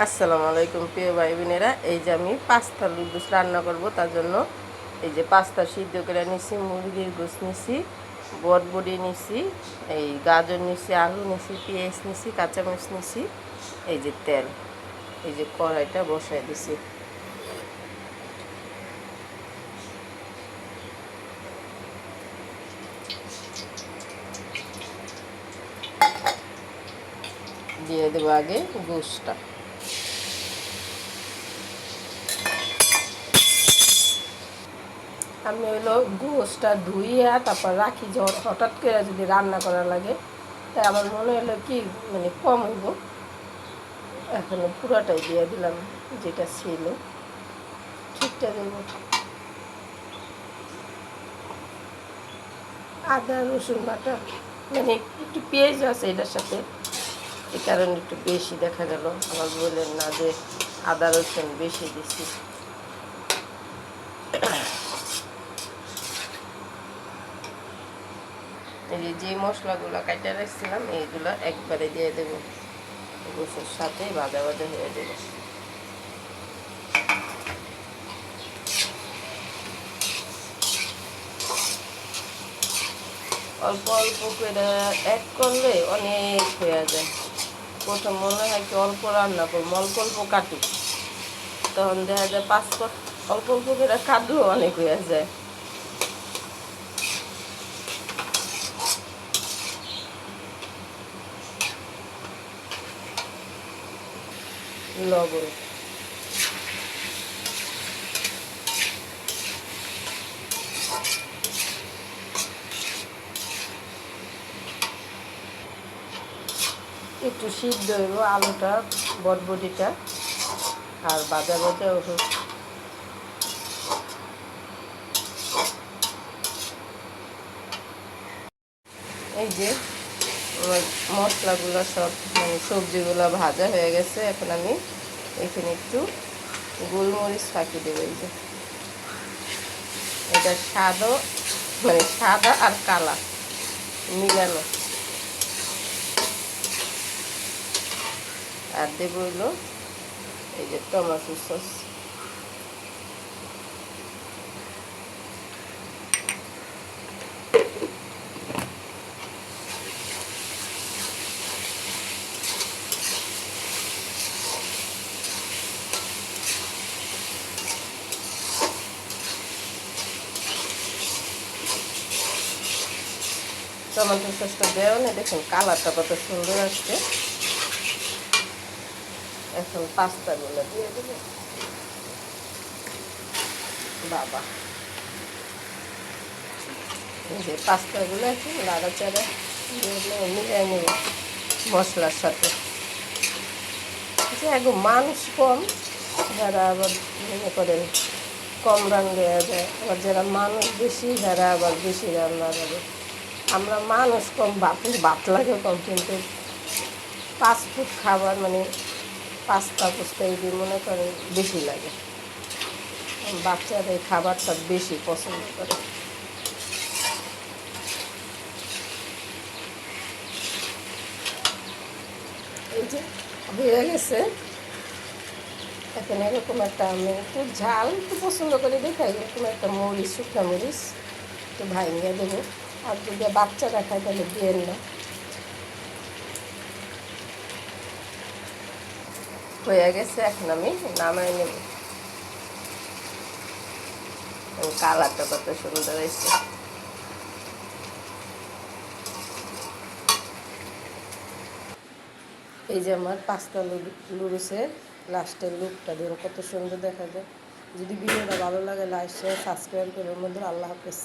আসসালামু আলাইকুম, প্রিয় ভাই বোনেরা এই যে আমি পাস্তা লুডুস রান্না করব, তার জন্য এই যে পাস্তা সিদ্ধ করে নিছি, মুরগির গোস নিছি, বটবডি নিছি, এই গাজর নিছি, আলু নিছি, পেঁয়াজ নিছি, কাঁচামরিচ নিছি, এই যে তেল, এই যে কড়াইটা বসাই দিছি। দিয়ে দেবো আগে গোসটা আমি হইল গোসটা ধুইয়া তারপর রাখি যখন হঠাৎ করে যদি রান্না করা লাগে, তাই আমার মনে হলো কি মানে কম হইব। এখন পুরোটাই দিয়ে দিলাম, যেটা ছিল। ঠিকটা দেবো। আদা, রসুন বাটা মানে একটু পেঁয়াজ আছে এটার সাথে। এই কারণে একটু বেশি দেখা গেল। আমার বললেন, না যে আদা, রসুন বেশি দিছি। এই যে মশলাগুলো কাটা রাখছিলাম এইগুলো একবারে দিয়ে দেবো। গোসের সাথে ভাজা ভাজা হয়ে দেবো অল্প অল্প করে এক করলে অনেক হয়ে যায়। প্রথম মনে হয় কি অল্প রান্না করব, অল্প অল্প কাটি তখন দেখা যায় পাঁচ অল্প অল্প করে কাটলেও অনেক হয়ে যায়। লবণ। একটু সিদ্ধ হইব আলুটা, বটবটিটা, আর বাজা বাজা ওষুধ। এই যে, আমার মশলাগুলো সব মানে সবজিগুলো ভাজা হয়ে গেছে, এখন আমি এখানে একটু গোলমরিচ ফাঁকি দেবো, এই যে। এটা সাদা মানে সাদা আর কালা মিলানো। আর দেবো এই যে টমেটো সস। টমেটো সসটা দেওয়া না, দেখুন কালারটা কত সুন্দর আসছে। এখন পাস্তাগুলো দিয়ে দেব। বাবা। যে পাস্তাগুলো এখন লাড়াচাড়া মিলিয়ে নেব মশলার সাথে। যে এখন মানুষ কম, যারা আবার মনে করেন কম রান্না যায় আবার যারা মানুষ বেশি, যারা আবার বেশি রান্না করে। আমরা মানুষ কম বাপ বাপ লাগে কম, কিন্তু ফাস্টফুড খাবার মানে পাস্তা পুস্তা এগুলি মনে করে বেশি লাগে। বাচ্চারা এই খাবারটা বেশি পছন্দ করে। এই যে হয়ে গেছে। এখন এরকম একটা আমি একটু ঝাল একটু পছন্দ করে দেখাই এরকম একটা মরিচ, শুকনা মরিচ একটু ভাঙিয়ে দেবো। আর যদি বাচ্চারা খায় তাহলে দিয়ে না হয়ে গেছে এখন আমি নামাই নেব। কালারটা কত সুন্দর হয়েছে। এই যে আমার পাঁচটা লুরুসের লাস্টের লুকটা দেখুন কত সুন্দর দেখা যায়। যদি ভিডিওটা ভালো লাগে লাইক শেয়ার সাবস্ক্রাইব করবেন মধ্যে আল্লাহ হাফেজ।